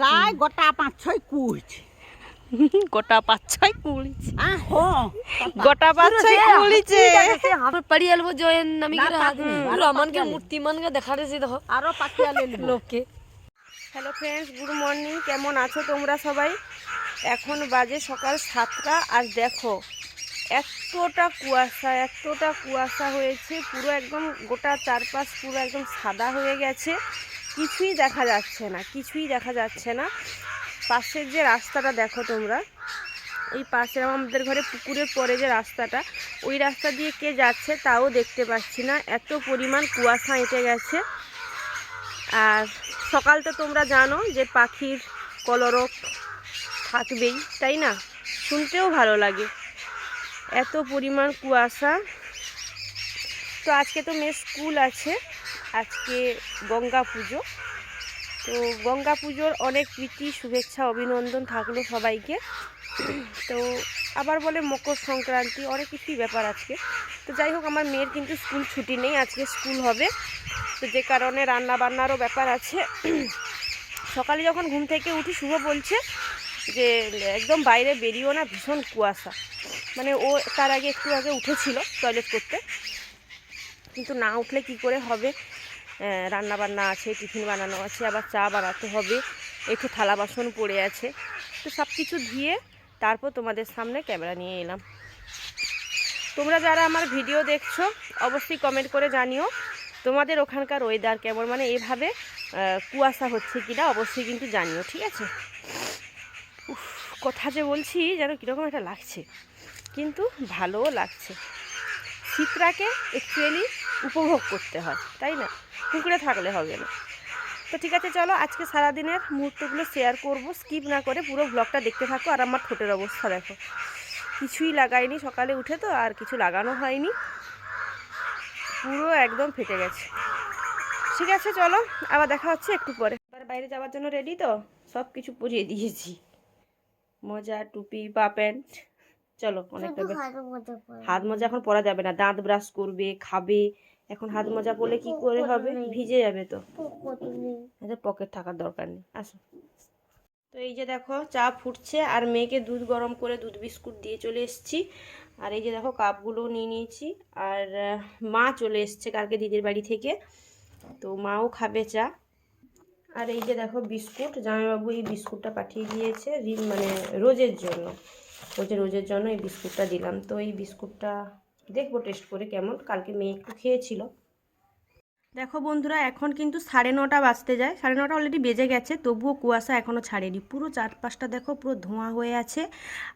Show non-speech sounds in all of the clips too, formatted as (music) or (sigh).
Die গোটা পাঁচ ছয় কুচ গোটা পাঁচ ছয় কুড়িছে গোটা পাঁচ ছয় কুড়িছে আমার পাড়ি আলবো জয়েন আমি রহমানকে পাকিয়ে মূর্তি মানকে দেখাতেছি দেখো। আরও পাকিয়া লে লোককে। হ্যালো ফ্রেন্ডস গুড মর্নিং কেমন আছো তোমরা সবাই? এখন বাজে সকাল সাতটা আর দেখো এতটা কুয়াশা এতটা কুয়াশা হয়েছে পুরো একদম গোটা চারপাশ পুরো একদম সাদা হয়ে গেছে। কিছুই দেখা যাচ্ছে না, কিছুই দেখা যাচ্ছে না। পাশের যে রাস্তাটা দেখো তোমরা, ওই পাশের আমাদের ঘরে পুকুরের পরে যে রাস্তাটা, ওই রাস্তা দিয়ে কে যাচ্ছে তাও দেখতে পাচ্ছি না। এত পরিমাণ কুয়াশা এঁটে গেছে। আর সকাল তো তোমরা জানো যে পাখির কলরব থাকবেই, তাই না? শুনতেও ভালো লাগে। এত পরিমাণ কুয়াশা। তো আজকে তো মেয়ে স্কুল আছে। আজকে গঙ্গা পুজো। তো গঙ্গা পুজোর অনেক প্রীতি, শুভেচ্ছা, অভিনন্দন থাকল সবাইকে। তো আবার বলে মকর সংক্রান্তি, অনেক কিছুই ব্যাপার আজকে। তো যাই হোক, আমার মেয়ের কিন্তু স্কুল ছুটি নেই, আজকে স্কুল হবে। তো যে কারণে রান্না বান্নারও ব্যাপার আছে। সকালে যখন ঘুম থেকে উঠি, শুভ বলছে যে, একদম বাইরে বেরিয়েও না, ভীষণ কুয়াশা। মানে ও তার আগে একটু আগে উঠেছিল টয়লেট করতে। কিন্তু না উঠলে কি করে হবে? রান্না বান্না আছে, টিফিন বানানো আছে, আবার চা বানাতে হবে, একটু থালা বাসন পড়ে আছে। তো সব কিছু ধুয়ে তারপর তোমাদের সামনে ক্যামেরা নিয়ে এলাম। তোমরা যারা আমার ভিডিও দেখছ, অবশ্যই কমেন্ট করে জানিও, তোমাদের ওখানকার ওয়েদার কেমন? মানে এভাবে কুয়াশা হচ্ছে কিনা অবশ্যই কিন্তু জানিও, ঠিক আছে? কথা যে বলছি যেন কীরকম একটা লাগছে। কিন্তু ভালোও লাগছে। শীতটাকে অ্যাকচুয়ালি উপভোগ করতে হয়, তাই না? পুকুরে থাকলে হবে না। তো ঠিক আছে, চলো আজকে সারাদিনের মুহূর্তগুলো শেয়ার করব স্কিপ না করে পুরো ব্লগটা দেখতে থাকো। আর আমার ঠোঁটের অবস্থা দেখো। কিছুই লাগাইনি, সকালে উঠে তো আর কিছু লাগানো হয়নি। পুরো একদম ফেটে গেছে। ঠিক আছে, চলো আবার দেখা হচ্ছে একটু পরে। এবার বাইরে যাওয়ার জন্য রেডি তো? সব কিছু পরিয়ে দিয়েছি। মোজা, টুপি, পা, প্যান্ট। চলো অনেকটা হাত মোজা এখন পরা যাবে না দাঁত ব্রাশ করবে খাবে এখন হাত মোজা পরলে কি করে হবে? ভিজে যাবে তো। আচ্ছা পকেট থাকার দরকার নেই আসো। তো এই যে দেখো চা ফুটছে আর মেয়েকে দুধ গরম করে দুধ বিস্কুট দিয়ে চলে এসেছি। আর এই যে দেখো কাপগুলো নিয়ে নিয়েছি। আর মা চলে এসছে কালকে দিদির বাড়ি থেকে। তো মাও খাবে চা। আর এই যে দেখো বিস্কুট জামাইবাবু এই বিস্কুটটা পাঠিয়ে দিয়েছে মানে রোজের জন্য। বলছে রোজের জন্য এই বিস্কুটটা দিলাম। তো এই বিস্কুটটা দেখব টেস্ট করে কেমন। কালকে মেয়ে একটু খেয়েছিল। দেখো বন্ধুরা এখন কিন্তু সাড়ে নটা বাজতে যায়। সাড়ে নটা অলরেডি বেজে গেছে তবুও কুয়াশা এখনও ছাড়েনি। পুরো চারপাশটা দেখো পুরো ধোঁয়া হয়ে আছে।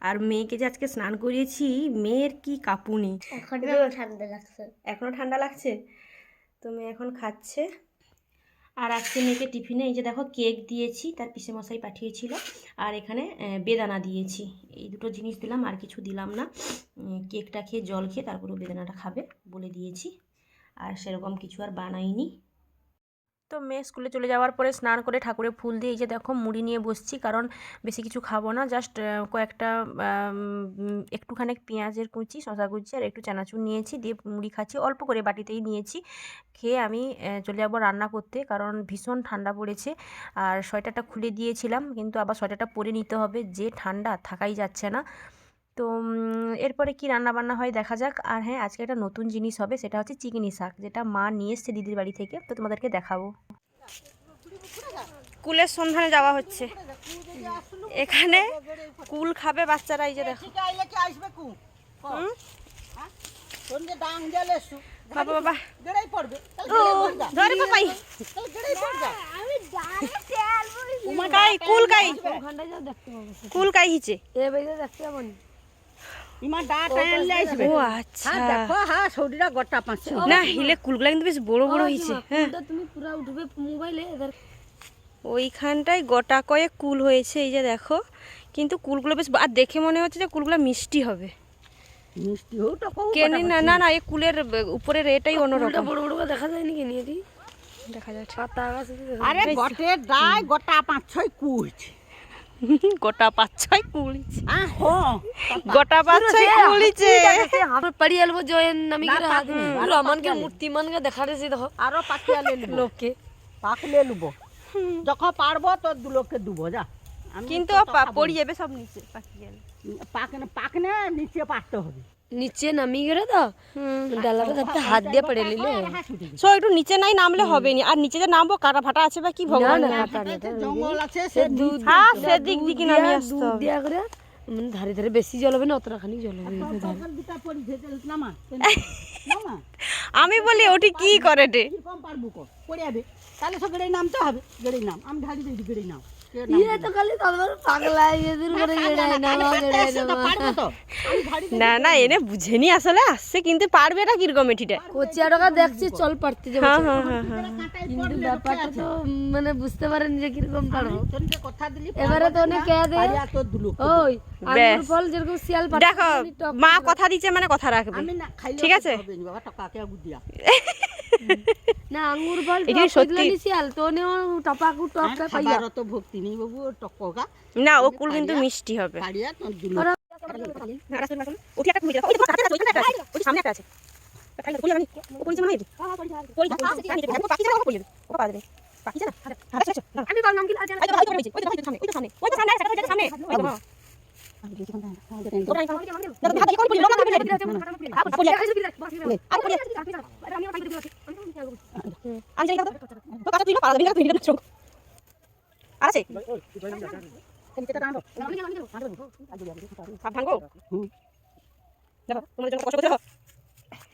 আর মেয়েকে যে আজকে স্নান করিয়েছি মেয়ের কি কাপুনি। এখন ঠান্ডা লাগছে। এখনও ঠান্ডা লাগছে? তো মেয়ে এখন খাচ্ছে। আর আজকে মেয়েকে টিফিনে এই যে দেখো কেক দিয়েছি, তার পিসে মশাই পাঠিয়েছিল। আর এখানে বেদানা দিয়েছি। এই দুটো জিনিস দিলাম, আর কিছু দিলাম না। কেকটা খেয়ে জল খেয়ে তারপরে বেদানাটা খাবে বলে দিয়েছি। আর সেরকম কিছু আর বানাইনি। তো মেয়ে স্কুলে চলে যাওয়ার পরে স্নান করে ঠাকুরে ফুল দিয়ে এই যে দেখো মুড়ি নিয়ে বসছি, কারণ বেশি কিছু খাব না জাস্ট কয়েকটা একটুখানি পেঁয়াজের কুচি শশা কুচি আর একটু চানাচুর নিয়েছি, দিয়ে মুড়ি খাচ্ছি, অল্প করে বাটিতেই নিয়েছি। খেয়ে আমি চলে যাব রান্না করতে, কারণ ভীষণ ঠান্ডা পড়েছে আর সোয়েটারটা খুলে দিয়েছিলাম, কিন্তু আবার সোয়েটারটা পরে নিতে হবে, যে ঠান্ডা থাকাই যাচ্ছে না। তো এরপরে কি রান্না বান্না হয় দেখা যাক। আর হ্যাঁ আজকে একটা নতুন জিনিস হবে সেটা হচ্ছে চিকনি শাক যেটা মা নিয়ে এসছে দিদির বাড়ি থেকে। তো তোমাদেরকে দেখাবো। কুলের সন্ধানে যাওয়া হচ্ছে। এখানে কুল খাবে বাচ্চারা এই যে দেখো। বাবা বাবা। ধরে পাপাই। কুল কাই কুল কাই। হিচে। এ দেখতে পাবো। না ও আচ্ছা। হ্যাঁ দেখো হ্যাঁ সৌদিরা গোটা পাঁচশো। না হিলে কুলগুলা কিন্তু বেশ বড় বড় হয়েছে হ্যাঁ। তুমি পুরা উঠবে মোবাইলে ওইখানটায় গোটা কয়েক কুল হয়েছে এই যে দেখো। কিন্তু কুলগুলো বেশ আর দেখে মনে হচ্ছে যে কুলগুলো মিষ্টি হবে। মিষ্টি কেনে না না না এই কুলের উপরের এটাই অন্যরকম। বড় বড় দেখা যায় নাকি নিয়ে দেখা যাচ্ছে। আরে গোটা পাঁচ ছয় কুচ গোটা পাঁচ ছয় কুড়িছে। আ হো গোটা পাঁচ কুলিছে আমার পাড়ি আলবো জয়েন নামি কি না, কে পাকনি, আরও দেখা রেছি দেখো। আরও পাকিয়া লে লিব লোককে। পাকলে লুব। যখন পারব তোর দুলোককে দুবো যা। কিন্তু তো পড়ে। যাবে সব নিচে পাখি গেলে পাকনে পাকনে নিচে পারতে হবে। নিচে নামিয়ে গেলে তো ডালাটা ধরতে হাত দিয়ে পড়ে নিলে। সো একটু নিচে নাই নামলে হবে না আর নিচে যে নামবো কাটা ফাটা আছে বা কি ভগবান না, না, জঙ্গল আছে সে দুধ হ্যাঁ সেদিক দিকে নামিয়ে দিয়া- আসতে। দুধ দিয়া করে মানে ধারে ধারে বেশি জল হবে না অতটা খানি জল হবে। (laughs) আমি বলি ওটি কি করে রে? পারব কো? পড়ে যাবে। তাহলে সব গেড়ে নামতে হবে। গেড়ে নাম। আমি ঢালি দিই গেড়ে নাম। ইয়ে না। না না এনে বুঝেনি আসলে আসছে কিন্তু পারবে না কীরকম এটিটা? কোচিয়া টাকা দেখছি চল পারতে হ্যাঁ হ্যাঁ হ্যাঁ হ্যাঁ। কিন্তু ব্যাপারটা তো মানে বুঝতে পারেন যে কীরকম পারব। এবারে তো অনেক ওই ফল যেরকম শিয়াল দেখো মা কথা দিচ্ছে মানে কথা রাখবে। ঠিক আছে? নি বাবা টাকা গুদিয়া না আঙ্গুর ফল এই সত্যি- কইলে তো নেও টপাকু টপকা পাইয়া তো ভক্তি নেই বাবু টকা না ও কুল কিন্তু মিষ্টি হবে। পারিয়া তোর দুলুক ওরা একটা কুমির দেখো ওই দেখো আছে আছে ওই সামনে একটা আছে তাই কইলে মানে ও পরিচয় মনে হয় ওই পাখি জানা ও পড়ে ও পাওয়া পাখি জানা আচ্ছা আচ্ছা না কি আজ ওই তো ওই ওই তো সামনে ওই তো সামনে ওই তো সামনে ওই তো সামনে ওই তো আমি জানি না তো। কাছে তুই না পারা যাবে না তুই না আছে? সাপ ভাঙো দেখো তোমার জন্য কষ্ট করে দেখো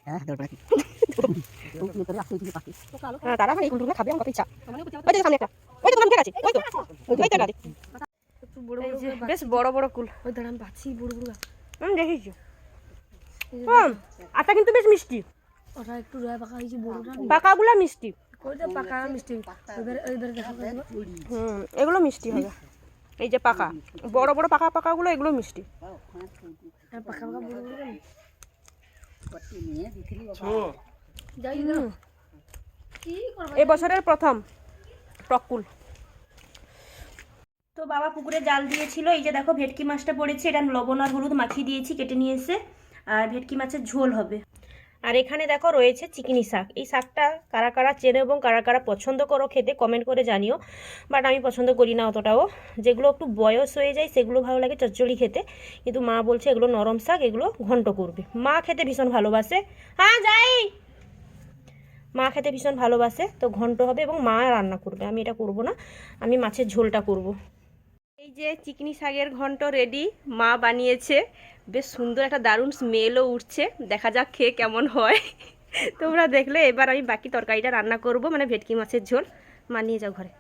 হ্যাঁ তারা এই কুলটুলা খাবে আমার ইচ্ছা। ওই যে সামনে একটা। ওই তো তোমার ঠিক আছে ওই তো। ওই তো গাড়ি। বেশ বড় বড় কুল। ওই দাঁড়ান পাচ্ছি বুড়ো বুড়ো আমি দেখেছি হুম আটা কিন্তু বেশ মিষ্টি। ওটা একটু রয়ে পাকা হয়েছে বড়টা পাকাগুলা মিষ্টি। পাকা হুম এগুলো মিষ্টি হবে। এই যে পাকা বড় বড় পাকা পাকাগুলো এগুলো মিষ্টি। আর পাকা পাকা বুড়ো বুড়ো হুম। যাই না কি করব? এই বছরের প্রথম টকুল তো বাবা পুকুরে জাল দিয়েছিল এই যে দেখো ভেটকি মাছটা পড়েছে এটা লবণ আর হলুদ মাখিয়ে দিয়েছি কেটে নিয়ে এসে। আর ভেটকি মাছের ঝোল হবে। আর এখানে দেখো রয়েছে চিকিনি শাক। এই শাকটা কারা কারা চেনে এবং কারা কারা পছন্দ করো খেতে কমেন্ট করে জানিও। বাট আমি পছন্দ করি না অতটাও। যেগুলো একটু বয়স হয়ে যায়, সেগুলো ভালো লাগে চচ্চড়ি খেতে। কিন্তু মা বলছে এগুলো নরম শাক, এগুলো ঘন্ট করবে। মা খেতে ভীষণ ভালোবাসে। হ্যাঁ যাই। মা খেতে ভীষণ ভালোবাসে, তো ঘন্ট হবে এবং মা রান্না করবে। আমি এটা করব না। আমি মাছের ঝোলটা করব। যে চিকনি শাকের ঘন্ট রেডি মা বানিয়েছে। বেশ সুন্দর একটা দারুণ স্মেলও উঠছে। দেখা যাক খেয়ে কেমন হয়। তোমরা দেখলে, এবার আমি বাকি তরকারিটা রান্না করব মানে ভেটকি মাছের ঝোল। মানিয়ে যাও ঘরে।